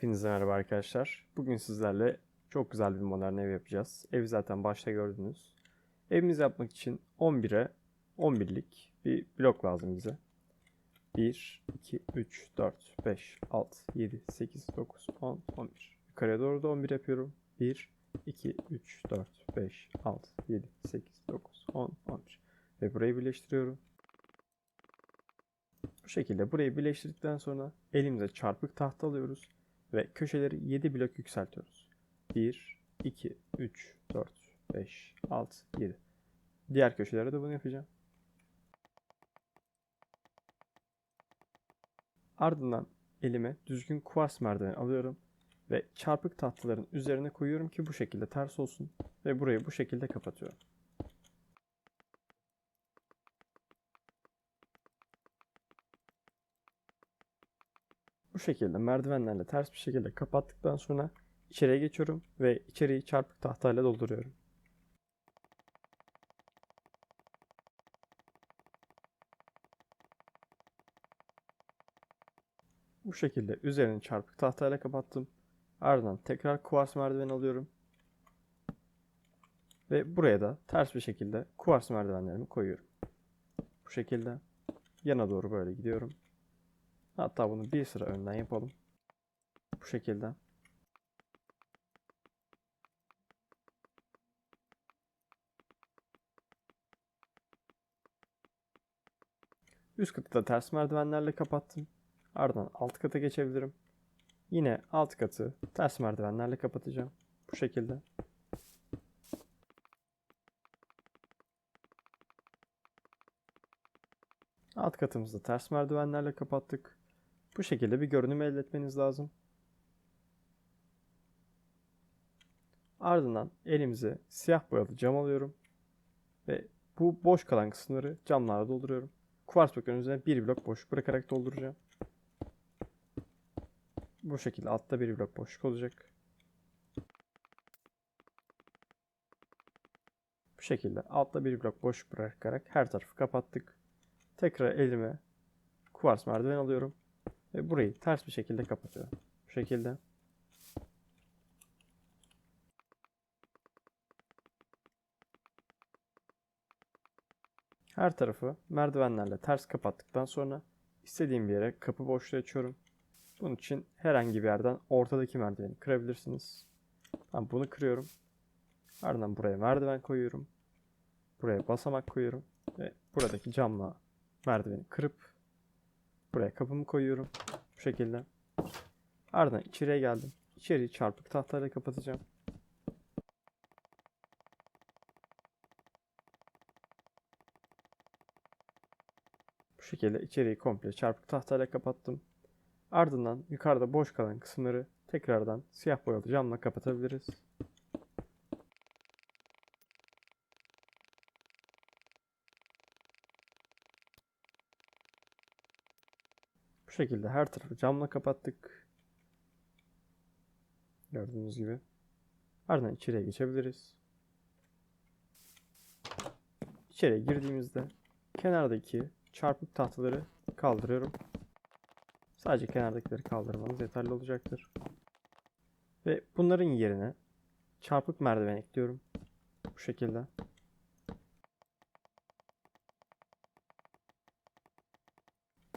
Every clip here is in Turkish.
Hepinize merhaba arkadaşlar. Bugün sizlerle çok güzel bir modern ev yapacağız. Evi zaten başta gördünüz. Evimizi yapmak için 11'e 11'lik bir blok lazım bize. 1, 2, 3, 4, 5, 6, 7, 8, 9, 10, 11. Yukarıya doğru da 11 yapıyorum. 1, 2, 3, 4, 5, 6, 7, 8, 9, 10, 11. Ve burayı birleştiriyorum. Bu şekilde burayı birleştirdikten sonra elimize çarpık tahta alıyoruz ve köşeleri 7 blok yükseltiyoruz. 1, 2, 3, 4, 5, 6, 7. Diğer köşelere de bunu yapacağım. Ardından elime düzgün kuvars merdiven alıyorum ve çarpık tahtaların üzerine koyuyorum ki bu şekilde ters olsun ve burayı bu şekilde kapatıyorum. Şekilde merdivenlerle ters bir şekilde kapattıktan sonra içeriye geçiyorum ve içeriği çarpık tahtayla dolduruyorum. Bu şekilde üzerini çarpık tahtayla kapattım. Ardından tekrar kuvars merdiven alıyorum. Ve buraya da ters bir şekilde kuvars merdivenlerimi koyuyorum. Bu şekilde yana doğru böyle gidiyorum. Hatta bunu bir sıra önden yapalım. Bu şekilde. Üst katı da ters merdivenlerle kapattım. Ardından alt kata geçebilirim. Yine alt katı ters merdivenlerle kapatacağım. Bu şekilde. Alt katımızda ters merdivenlerle kapattık. Bu şekilde bir görünüm elde etmeniz lazım. Ardından elimize siyah boyalı cam alıyorum. Ve bu boş kalan kısımları camlarla dolduruyorum. Kuvars blokunun üzerine bir blok boş bırakarak dolduracağım. Bu şekilde altta bir blok boşluk olacak. Bu şekilde altta bir blok boş bırakarak her tarafı kapattık. Tekrar elime kuvars merdiven alıyorum. Ve burayı ters bir şekilde kapatıyorum. Bu şekilde. Her tarafı merdivenlerle ters kapattıktan sonra istediğim bir yere kapı boşluğu açıyorum. Bunun için herhangi bir yerden ortadaki merdiveni kırabilirsiniz. Ben bunu kırıyorum. Ardından buraya merdiven koyuyorum. Buraya basamak koyuyorum. Ve buradaki camla merdiveni kırıp buraya kapımı koyuyorum. Bu şekilde. Ardından içeriye geldim. İçeriği çarpık tahtayla kapatacağım. Bu şekilde içeriği komple çarpık tahtayla kapattım. Ardından yukarıda boş kalan kısımları tekrardan siyah boyalı camla kapatabiliriz. Bu şekilde her tarafı camla kapattık. Gördüğünüz gibi. Ardından içeriye geçebiliriz. İçeriye girdiğimizde kenardaki çarpık tahtaları kaldırıyorum. Sadece kenardakileri kaldırmanız yeterli olacaktır. Ve bunların yerine çarpık merdiven ekliyorum. Bu şekilde.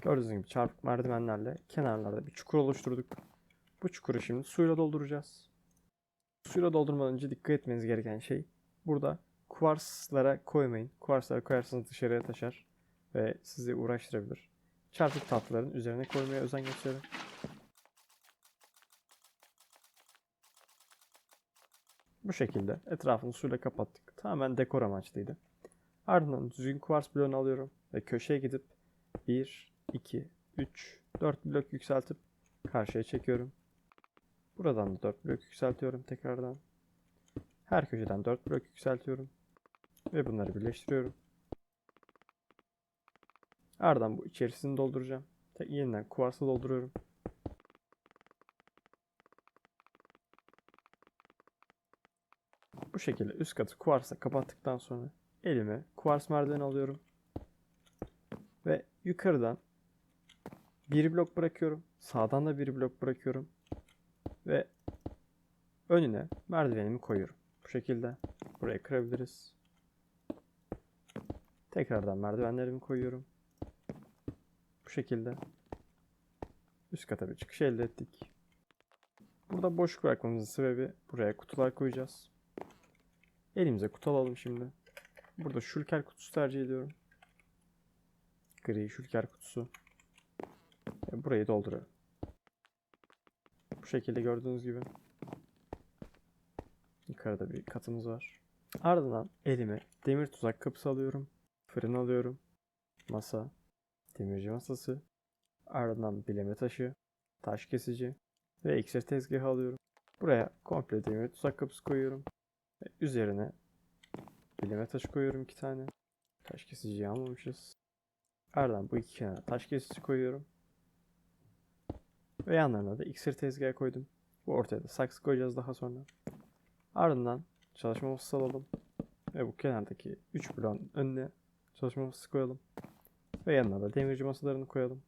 Gördüğünüz gibi çarpık merdivenlerle kenarlarda bir çukur oluşturduk. Bu çukuru şimdi suyla dolduracağız. Suyla doldurmadan önce dikkat etmeniz gereken şey burada kuvarslara koymayın. Kuvarslara koyarsanız dışarıya taşar ve sizi uğraştırabilir. Çarpık tatlıların üzerine koymaya özen gösterin. Bu şekilde etrafını suyla kapattık. Tamamen dekor amaçlıydı. Ardından düzgün kuvars bloğunu alıyorum ve köşeye gidip 1, 2, 3, 4 blok yükseltip karşıya çekiyorum. Buradan da 4 blok yükseltiyorum tekrardan. Her köşeden 4 blok yükseltiyorum. Ve bunları birleştiriyorum. Ardından bu içerisini dolduracağım. Tek yeniden kuvarsı dolduruyorum. Bu şekilde üst katı kuvarsla kapattıktan sonra elime kuvars merdiven alıyorum. Ve yukarıdan bir blok bırakıyorum. Sağdan da bir blok bırakıyorum. önüne merdivenimi koyuyorum. Bu şekilde buraya kırabiliriz. Tekrardan merdivenlerimi koyuyorum. Bu şekilde üst kata bir çıkış elde ettik. Burada boşluk bırakmamızın sebebi buraya kutular koyacağız. Elimize kutu alalım şimdi. Burada şülker kutusu tercih ediyorum. Gri şülker kutusu. Burayı dolduruyorum. Bu şekilde gördüğünüz gibi. Yukarıda bir katımız var. Ardından elime demir tuzak kapısı alıyorum. Fırın alıyorum. Masa. Demirci masası. Ardından bileme taşı. Taş kesici. Ve iksir tezgahı alıyorum. Buraya komple demir tuzak kapısı koyuyorum. Ve üzerine bileme taşı koyuyorum iki tane. Taş kesiciyi almamışız. Ardından bu iki kenara taş kesici koyuyorum. Ve yanlarına da iksir tezgahı koydum. Bu ortaya da saksı koyacağız daha sonra. Ardından çalışma masası alalım. Ve bu kenardaki 3 bloğun önüne çalışma masası koyalım. Ve yanına da demirci masalarını koyalım.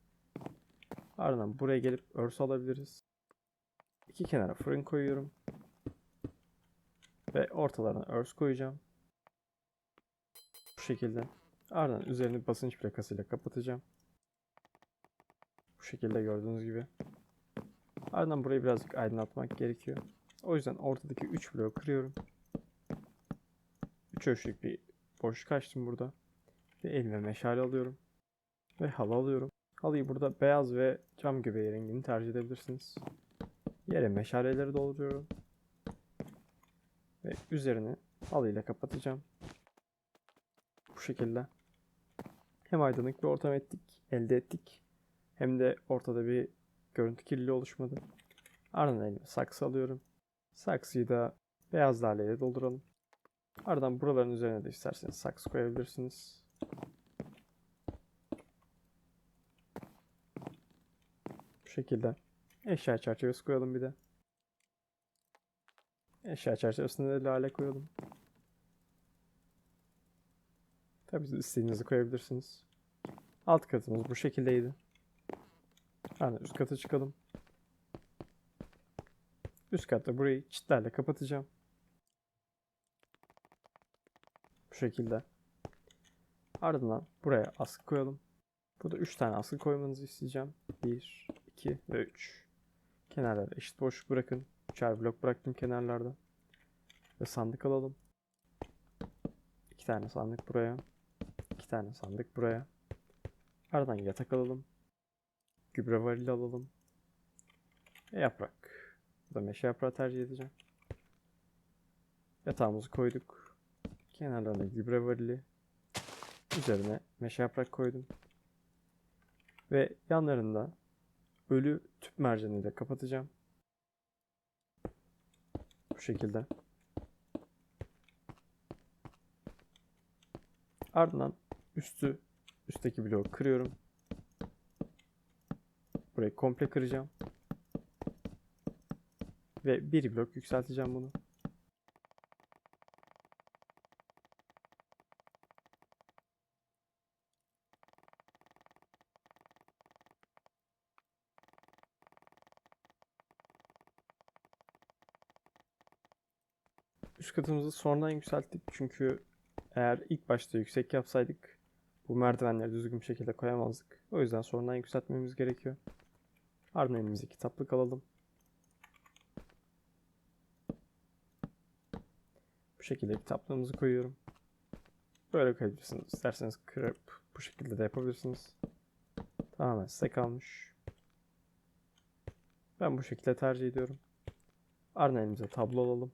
Ardından buraya gelip örs alabiliriz. İki kenara fırın koyuyorum. Ve ortalarına örs koyacağım. Bu şekilde. Ardından üzerini basınç plakasıyla kapatacağım. Bu şekilde gördüğünüz gibi. Ardından burayı birazcık aydınlatmak gerekiyor. O yüzden ortadaki 3 bloğu kırıyorum. 3 ölçülük bir boşluk açtım burada. Ve elime meşale alıyorum. Ve halı alıyorum. Halıyı burada beyaz ve cam göbeği rengini tercih edebilirsiniz. Yere meşaleleri dolduruyorum. Ve üzerini halıyla kapatacağım. Bu şekilde. Hem aydınlık bir ortam ettik, elde ettik. Hem de ortada bir görüntü kirliliği oluşmadı. Ardından elime saksı alıyorum. Saksıyı da beyaz laleyle dolduralım. Ardından buraların üzerine de isterseniz saksı koyabilirsiniz. Bu şekilde. Eşya çerçevesi koyalım bir de. Eşya çerçevesine de lale koyalım. Tabii istediğinizi koyabilirsiniz. Alt katımız bu şekildeydi. Yani üst kata çıkalım. Üst katta burayı çitlerle kapatacağım. Bu şekilde. Ardından buraya askı koyalım. Burada 3 tane askı koymanızı isteyeceğim. 1, 2 ve 3. Kenarlara eşit boşluk bırakın. 3'er blok bıraktım kenarlarda. Ve sandık alalım. 2 tane sandık buraya. 2 tane sandık buraya. Ardından yatak alalım. Gübre varili alalım. Ve yaprak. Burada meşe yaprağı tercih edeceğim. Yatağımızı koyduk. Kenarlarına gübre varili. Üzerine meşe yaprak koydum. Ve yanlarında ölü tüp mercanıyla kapatacağım. Bu şekilde. Ardından üstü üstteki bloğu kırıyorum. Burayı komple kıracağım. Ve bir blok yükselteceğim bunu. Üst katımızı sonradan yükselttik çünkü eğer ilk başta yüksek yapsaydık bu merdivenleri düzgün bir şekilde koyamazdık. O yüzden sonradan yükseltmemiz gerekiyor. Ardından elimize kitaplık alalım. Bu şekilde kitaplığımızı koyuyorum. Böyle koyabilirsiniz. İsterseniz kırıp bu şekilde de yapabilirsiniz. Tamamen size kalmış. Ben bu şekilde tercih ediyorum. Ardından elimize tablo alalım.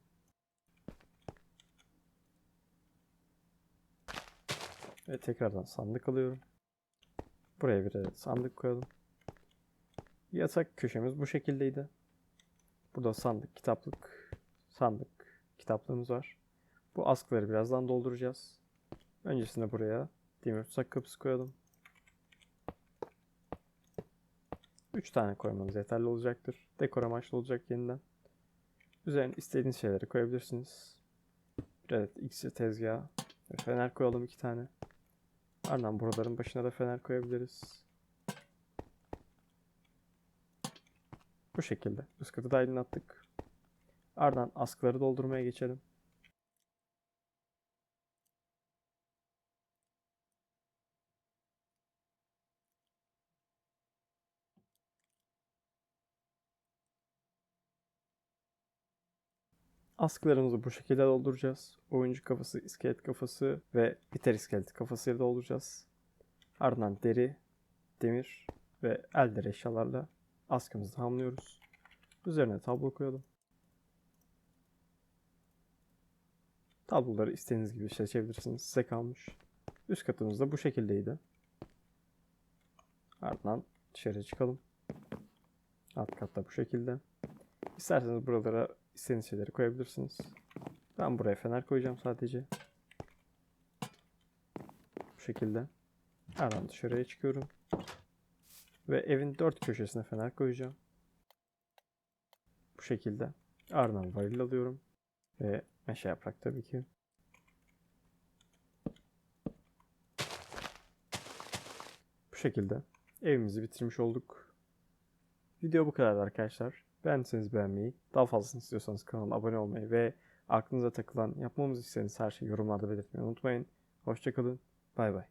Ve tekrardan sandık alıyorum. Buraya bir de sandık koyalım. Yatak köşemiz bu şekildeydi. Burada sandık, kitaplık, sandık, kitaplığımız var. Bu askıları birazdan dolduracağız. Öncesinde buraya demir tutsak kapısı koyalım. 3 tane koymanız yeterli olacaktır. Dekor amaçlı olacak yeniden. Üzerine istediğiniz şeyleri koyabilirsiniz. Bir adet iksir tezgahı ve fener koyalım iki tane. Ardından buraların başına da fener koyabiliriz. Bu şekilde. Üst katı da aydınlattık. Ardından askıları doldurmaya geçelim. Askılarımızı bu şekilde dolduracağız. Oyuncu kafası, iskelet kafası ve biter iskelet kafasıyla dolduracağız. Ardından deri, demir ve elde eşyalarla askımızı tamamlıyoruz. Üzerine tablo koyalım. Tabloları istediğiniz gibi seçebilirsiniz. Size kalmış. Üst katımız da bu şekildeydi. Ardından dışarı çıkalım. Alt katta bu şekilde. İsterseniz buralara istediğiniz şeyleri koyabilirsiniz. Ben buraya fener koyacağım sadece. Bu şekilde. Ardından dışarıya çıkıyorum. Ve evin dört köşesine fener koyacağım. Bu şekilde. Ardından varil alıyorum. Ve meşe yaprak tabii ki. Bu şekilde evimizi bitirmiş olduk. Video bu kadar arkadaşlar. Beğendiyseniz beğenmeyi, daha fazlasını istiyorsanız kanala abone olmayı ve aklınıza takılan yapmamızı istediğiniz her şeyi yorumlarda belirtmeyi unutmayın. Hoşçakalın. Bay bay.